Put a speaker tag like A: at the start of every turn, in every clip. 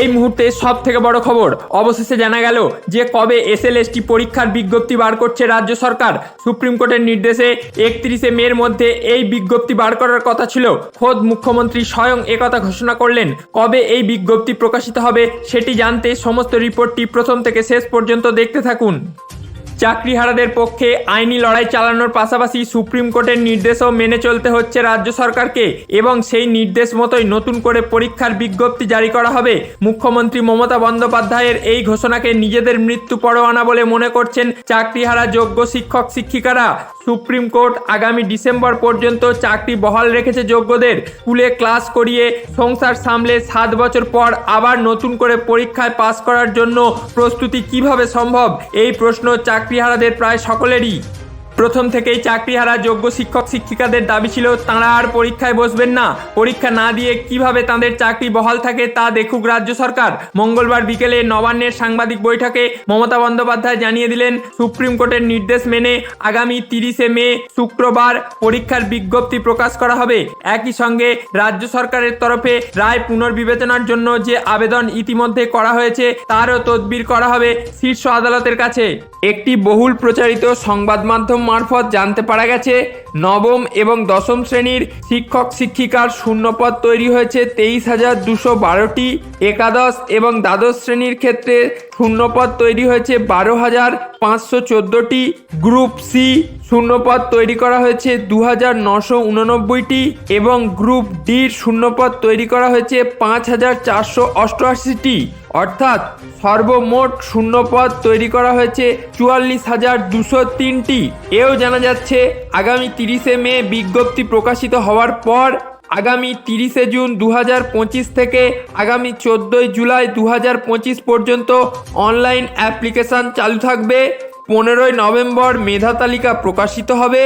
A: এই মুহূর্তে সব থেকে বড় খবর, অবশেষে জানা গেল যে কবে এসএলএসটি পরীক্ষার বিজ্ঞপ্তি বার করছে রাজ্য সরকার। সুপ্রিম কোর্টের নির্দেশে একত্রিশে মের মধ্যে এই বিজ্ঞপ্তি বার করার কথা ছিল। খোদ মুখ্যমন্ত্রী স্বয়ং একথা ঘোষণা করলেন, কবে এই বিজ্ঞপ্তি প্রকাশিত হবে সেটি জানতে সমস্ত রিপোর্টটি প্রথম থেকে শেষ পর্যন্ত দেখতে থাকুন। চাকরিহারাদের পক্ষে আইনি লড়াই চালানোর পাশাপাশি সুপ্রিম কোর্টের নির্দেশও মেনে চলতে হচ্ছে রাজ্য সরকারকে এবং সেই নির্দেশ মতোই নতুন করে পরীক্ষার বিজ্ঞপ্তি জারি করা হবে। মুখ্যমন্ত্রী মমতা বন্দ্যোপাধ্যায়ের এই ঘোষণাকে নিজেদের মৃত্যু পরোয়ানা বলে মনে করছেন চাকরিহারা যোগ্য শিক্ষক শিক্ষিকারা। সুপ্রিম কোর্ট আগামী ডিসেম্বর পর্যন্ত চাকরি বহাল রেখেছে যোগ্যদের। স্কুলে ক্লাস করিয়ে সংসার সামলে সাত বছর পর আবার নতুন করে পরীক্ষায় পাশ করার জন্য প্রস্তুতি কীভাবে সম্ভব? এই প্রশ্ন চাকরিহারাদের প্রায় সকলেরই প্রথম থেকেই চাকরিহারা যোগ্য শিক্ষক শিক্ষিকাদের দাবি ছিল, তাঁরা আর পরীক্ষায় বসবেন না। পরীক্ষা না দিয়ে কীভাবে তাদের চাকরি বহাল থাকে তা দেখুক রাজ্য সরকার। মঙ্গলবার বিকেলে নবান্নের সাংবাদিক বৈঠকে মমতা বন্দ্যোপাধ্যায় জানিয়ে দিলেন, সুপ্রিম কোর্টের নির্দেশ মেনে আগামী তিরিশে মে, শুক্রবার পরীক্ষার বিজ্ঞপ্তি প্রকাশ করা হবে। একই সঙ্গে রাজ্য সরকারের তরফে রায় পুনর্বিবেচনার জন্য যে আবেদন ইতিমধ্যে করা হয়েছে, তারও তদবির করা হবে শীর্ষ আদালতের কাছে। একটি বহুল প্রচারিত সংবাদ মাধ্যম মারফত জানতে পারা গেছে, নবম এবং দশম শ্রেণির শিক্ষক শিক্ষিকার শূন্যপদ তৈরি হয়েছে তেইশ হাজার দুশো বারোটি একাদশ এবং দ্বাদশ শ্রেণির ক্ষেত্রে শূন্যপদ তৈরি হয়েছে বারো হাজার পাঁচশো চোদ্দোটি। গ্রুপ সি শূন্যপদ তৈরি করা হয়েছে দু হাজার নশো উননব্বইটি এবং গ্রুপ ডির শূন্যপদ তৈরি করা হয়েছে পাঁচ হাজার চারশো অষ্টআশিটি। অর্থাৎ সর্বমোট শূন্যপদ তৈরি করা হয়েছে চুয়াল্লিশ হাজার দুশো তিনটি। এও জানা যাচ্ছে, আগামী তিরিশে মে বিজ্ঞপ্তি প্রকাশিত হওয়ার পর আগামী তিরিশে জুন দু হাজার পঁচিশ থেকে আগামী চোদ্দোই জুলাই দু হাজার পঁচিশ পর্যন্ত অনলাইন অ্যাপ্লিকেশান চালু থাকবে। পনেরোই নভেম্বর মেধা তালিকা প্রকাশিত হবে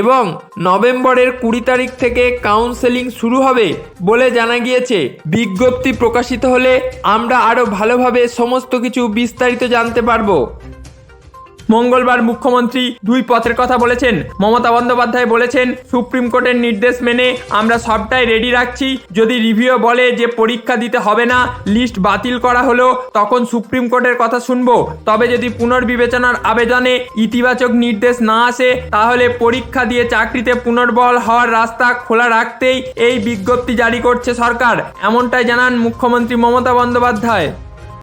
A: এবং নভেম্বরের কুড়ি তারিখ থেকে কাউন্সেলিং শুরু হবে বলে জানা গিয়েছে। বিজ্ঞপ্তি প্রকাশিত হলে আমরা আরও ভালোভাবে সমস্ত কিছু বিস্তারিত জানতে পারব। মঙ্গলবার মুখ্যমন্ত্রী দুই পথের কথা বলেছেন। মমতা বন্দ্যোপাধ্যায় বলেছেন, সুপ্রিম কোর্টের নির্দেশ মেনে আমরা সবটাই রেডি রাখছি। যদি রিভিউ বলে যে পরীক্ষা দিতে হবে না লিস্ট বাতিল করা হলো, তখন সুপ্রিম কোর্টের কথা শুনব। তবে যদি পুনর্বিবেচনার আবেদনে ইতিবাচক নির্দেশ না আসে, তাহলে পরীক্ষা দিয়ে চাকরিতে পুনর্বহাল হওয়ার রাস্তা খোলা রাখতেই এই বিজ্ঞপ্তি জারি করছে সরকার। এমনটাই জানান মুখ্যমন্ত্রী মমতা বন্দ্যোপাধ্যায়।